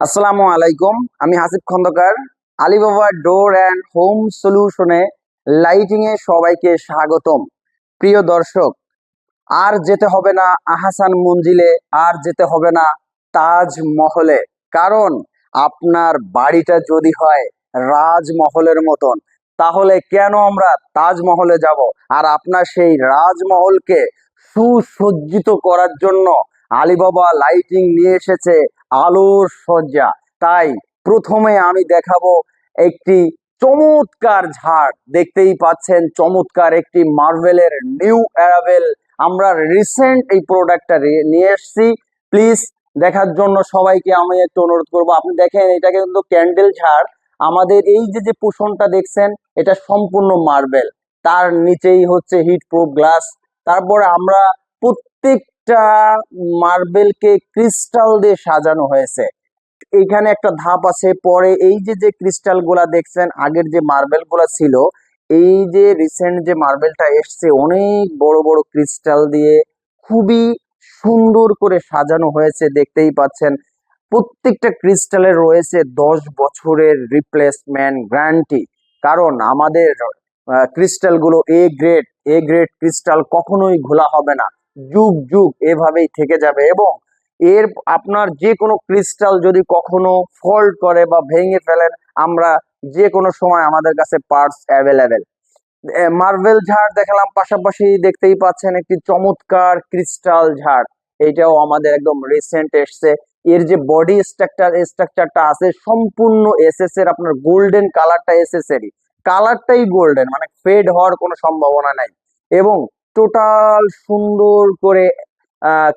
আসসালামু আলাইকুম। আমি Hasib Khandakar, Alibaba door and home সলিউশনে lighting এ সবাইকে স্বাগতম। প্রিয় দর্শক, আর যেতে হবে না আহাসান মঞ্জিলে, আর যেতে হবে না তাজমহলে। কারণ আপনার বাড়িটা যদি হয় রাজমহলের মতন, তাহলে কেন আমরা তাজমহলে যাব? আর আপনার সেই রাজমহলকে সুসজ্জিত করার জন্য আলিবাবা লাইটিং নিয়ে এসেছে আলোর সজ্জা তাই প্রথমে আমি দেখাবো একটি চমৎকার ঝাড়। দেখতেই পাচ্ছেন চমৎকার একটি মার্ভেলের নিউ অ্যারাভেল। আমরা রিসেন্ট এই প্রোডাক্টটা নিয়ে এসেছি। প্লিজ দেখার জন্য সবাইকে আমি একটু অনুরোধ করব। আপনি দেখেন, এটা কিন্তু ক্যান্ডেল ঝাড়। আমাদের এই যে যে পোষণটা দেখছেন, এটা সম্পূর্ণ মার্বেল। তার নিচেই হচ্ছে হিট প্রুফ গ্লাস। তারপরে আমরা প্রত্যেকটা মার্বেলকে ক্রিস্টাল দিয়ে সাজানো হয়েছে। এখানে একটা ধাপ আছে, পরে এই যে যে ক্রিস্টালগুলা দেখছেন, আগের যে মার্বেলগুলা ছিল, এই যে রিসেন্ট যে মার্বেলটা এসছে, অনেক বড় বড় ক্রিস্টাল দিয়ে খুবই সুন্দর করে সাজানো হয়েছে, দেখতেই পাচ্ছেন। প্রত্যেকটা ক্রিস্টালের রয়েছে দশ বছরের রিপ্লেসমেন্ট গ্যারান্টি কারণ আমাদের ক্রিস্টালগুলো A grade A grade crystal কখনোই ঘোলা হবে না। যুগ যুগ এভাবেই থেকে যাবে এবং এর আপনার যে কোনো ক্রিস্টাল যদি কখনো ফল্ট করে বা ভেঙে ফেলেন, আমরা যে কোনো সময় আমাদের কাছে পার্টস অ্যাভেলেবেল মার্বেল ঝাড় দেখালাম, পাশাপাশি দেখতেই পাচ্ছেন একটি চমৎকার ক্রিস্টাল ঝাড়। এইটাও আমাদের একদম রিসেন্ট এসছে। এর যে বডি স্ট্রাকচার স্ট্রাকচারটা আছে, সম্পূর্ণ এসএস এর, আপনার গোল্ডেন কালারটা এসএস এরই। কালারটাই গোল্ডেন মানে ফেড হওয়ার কোনো সম্ভাবনা নাই। এবং টোটাল সুন্দর করে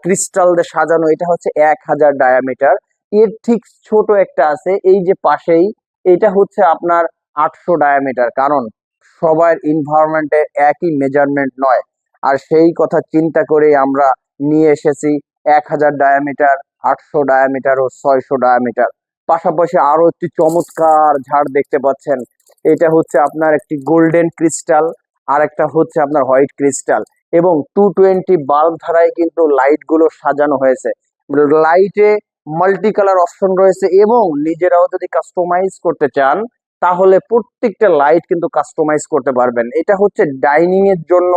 ক্রিস্টাল দিয়ে সাজানো। এটা হচ্ছে এক হাজার ডায়ামিটার এর ঠিক ছোট একটা আছে, এই যে পাশেই। এটা হচ্ছে আপনার আটশো ডায়ামিটার কারণ সবার ইনভায়রনমেন্টে একই মেজারমেন্ট নয়। আর সেই কথা চিন্তা করে আমরা নিয়ে এসেছি এক হাজার ডায়ামিটার আটশো ডায়ামিটার ও ছয়শো ডায়ামিটার পাশাপাশি আরও একটি চমৎকার ঝাড় দেখতে পাচ্ছেন। এটা হচ্ছে আপনার একটি গোল্ডেন ক্রিস্টাল আর একটা হচ্ছে আপনার হোয়াইট ক্রিস্টাল এবং টু টোয়েন্টি বাল্ব ধারায় কিন্তু লাইটগুলো সাজানো হয়েছে। লাইটে মাল্টি কালার অপশন রয়েছে এবং নিজেরাও যদি কাস্টমাইজ করতে চান, তাহলে প্রত্যেকটা লাইট কিন্তু কাস্টমাইজ করতে পারবেন। এটা হচ্ছে ডাইনিং এর জন্য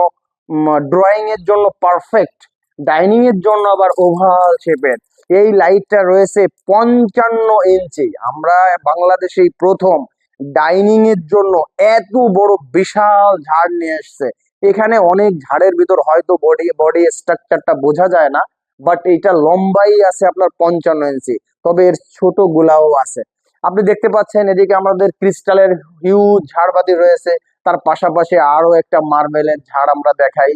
ড্রয়িং এর জন্য পারফেক্ট ডাইনিং এর জন্য আবার ওভাল শেপের এই লাইটটা রয়েছে পঞ্চান্ন ইঞ্চি। আমরা বাংলাদেশেই প্রথম ডাইনিং এর জন্য এত বড় বিশাল ঝাড় নিয়ে এসছে। এখানে অনেক ঝাড়ের ভিতর হয়তো বডি বডি স্ট্রাকচারটা বোঝা যায় না বাট এটা লম্বাই আছে আপনার পঞ্চান্ন ইঞ্চি তবে এর ছোট গুলাও আছে। আপনি দেখতে পাচ্ছেন এদিকে আমাদের ক্রিস্টালের হিউজ ঝাড়বাতি রয়েছে, তার পাশাপাশি আরও একটা মার্বেলের ঝাড় আমরা দেখাই।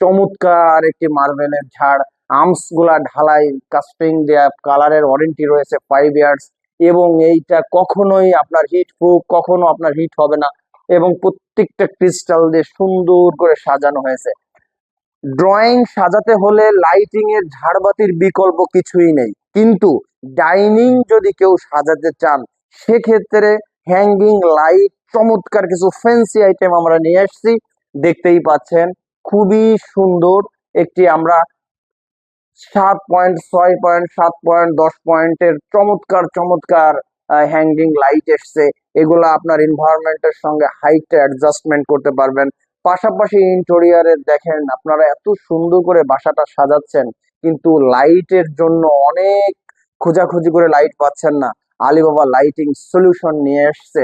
চমৎকার একটি মার্বেলের ঝাড় আর্মসগুলা ঢালাই কাস্টিং দেয়া কালারের ওয়ারেন্টি রয়েছে ফাইভ ইয়ার্স এবং এইটা কখনোই আপনার হিট প্রুফ কখনো আপনার হিট হবে না। এবং প্রত্যেকটা ক্রিস্টাল দিয়ে সুন্দর করে সাজানো হয়েছে। ড্রয়িং সাজাতে হলে লাইটিং এর ঝাড়বাতির বিকল্প কিছুই নেই। কিন্তু ডাইনিং যদি কেউ সাজাতে চান, সেক্ষেত্রে হ্যাঙ্গিং লাইট, চমৎকার কিছু ফ্যান্সি আইটেম আমরা নিয়ে এসেছি। দেখতেই পাচ্ছেন, খুবই সুন্দর একটি আমরা সাত পয়েন্ট, ছয় পয়েন্ট, সাত পয়েন্ট, দশ পয়েন্টের চমৎকার চমৎকার হ্যাঙ্গিং লাইট এসছে। এগুলো আপনার এনভায়রনমেন্টের সঙ্গে হাইটটা অ্যাডজাস্টমেন্ট করতে পারবেন। পাশাপাশি ইন্টেরিয়ারের দেখেন, আপনারা এত সুন্দর করে বাসাটা সাজাচ্ছেন, কিন্তু লাইটের জন্য অনেক খোঁজাখুঁজি করে লাইট পাচ্ছেন না। আলিবাবা লাইটিং সলিউশন নিয়ে এসছে।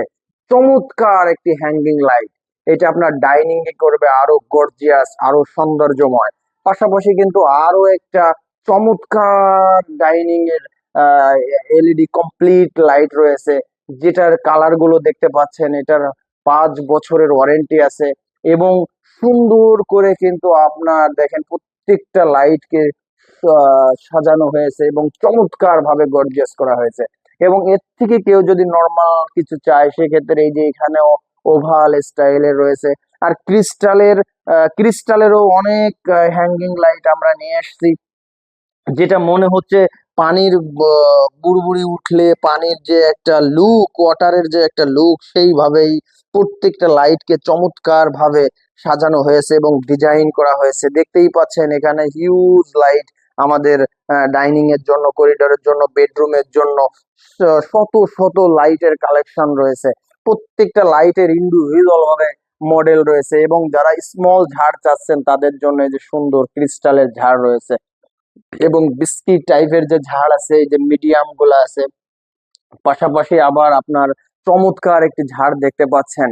চমৎকার একটি হ্যাঙ্গিং লাইট এটা আপনার ডাইনিং এ করবে আরও গর্জিয়াস আরও সৌন্দর্যময়। পাশাপাশি কিন্তু আরও একটা চমৎকার ডাইনিং এর এলইডি কমপ্লিট লাইট রয়েছে। যেটার কালারগুলো দেখতে পাচ্ছেন, এটার পাঁচ বছরের ওয়ারেন্টি আছে এবং সুন্দর করে কিন্তু আপনার দেখেন প্রত্যেকটা লাইটকে সাজানো হয়েছে এবং চমৎকার ভাবে গর্জিয়াস করা হয়েছে এবং এর থেকে কেউ যদি নর্মাল কিছু চায়, সেক্ষেত্রে এই যে এখানেও ওভাল স্টাইলের রয়েছে। আর ক্রিস্টালের ক্রিস্টালেরও অনেক হ্যাঙ্গিং লাইট আমরা নিয়ে এসেছি, যেটা মনে হচ্ছে পানির বুড়বুড়ি উঠলে পানির যে একটা লুক ওয়াটারের যে একটা লুক সেইভাবেই প্রত্যেকটা লাইটকে চমৎকার ভাবে সাজানো হয়েছে এবং ডিজাইন করা হয়েছে। দেখতেই পাচ্ছেন এখানে হিউজ লাইট আমাদের ডাইনিং এর জন্য করিডোরের জন্য বেডরুমের জন্য শত শত লাইটের কালেকশন রয়েছে। প্রত্যেকটা লাইটের ইন্ডিভিজুয়াল ভাবে মডেল রয়েছে এবং যারা স্মল ঝাড় চাচ্ছেন তাদের জন্য এই যে সুন্দর ক্রিস্টালের ঝাড় রয়েছে। এবং বিস্কিট টাইপের যে ঝাড় আছে যে মিডিয়ামগুলো আছে, পাশাপাশি আবার আপনার চমৎকার একটি ঝাড় দেখতে পাচ্ছেন।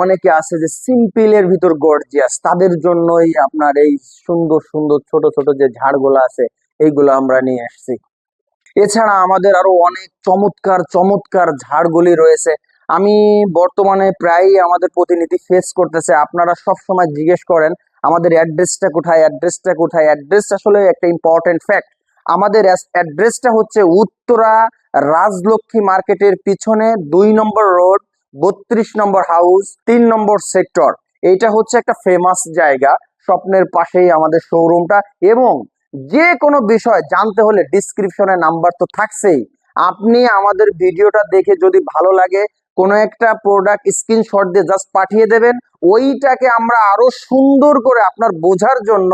অনেকে আছে যে সিম্পলের ভিতর গর্জিয়াস তাদের জন্যই আপনার এই সুন্দর সুন্দর, ছোট ছোট যে ঝাড়গুলো আছে, এইগুলো আমরা নিয়ে এসেছি এছাড়া আমাদের আরও অনেক চমৎকার চমৎকার ঝাড়গুলি রয়েছে। আমি বর্তমানে প্রায়ই আমাদের প্রতিনিধি ফেস করতেছে, আপনারা সব সময় জিজ্ঞেস করেন আমাদের অ্যাড্রেসটা কোথায় অ্যাড্রেসটা কোথায়? অ্যাড্রেস আসলে একটা ইম্পর্টেন্ট ফ্যাক্ট আমাদের অ্যাড্রেসটা হচ্ছে উত্তরা রাজলক্ষ্মী মার্কেটের পিছনে দুই নম্বর রোড, বত্রিশ নম্বর হাউস তিন নম্বর সেক্টর এইটা হচ্ছে একটা ফেমাস জায়গা, স্বপ্নের পাশেই আমাদের শোরুমটা এবং যে কোনো বিষয় জানতে হলে ডিসক্রিপশনে নাম্বার তো থাকছেই। আপনি আমাদের ভিডিওটা দেখে যদি ভালো লাগে কোনো একটা প্রোডাক্ট স্ক্রিনশট দিয়ে জাস্ট পাঠিয়ে দেবেন। ওইটাকে আমরা আরও সুন্দর করে আপনার বোঝার জন্য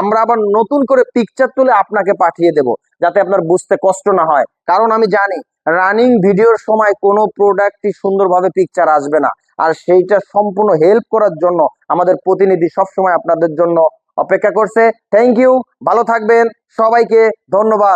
আমরা আবার নতুন করে পিকচার তুলে আপনাকে পাঠিয়ে দেব, যাতে আপনার বুঝতে কষ্ট না হয়। কারণ আমি জানি রানিং ভিডিওর সময় কোনো প্রোডাক্টই সুন্দরভাবে পিকচার আসবে না। আর সেইটা সম্পূর্ণ হেল্প করার জন্য আমাদের প্রতিনিধি সবসময় আপনাদের জন্য অপেক্ষা করছে। থ্যাংক ইউ ভালো থাকবেন, সবাইকে ধন্যবাদ।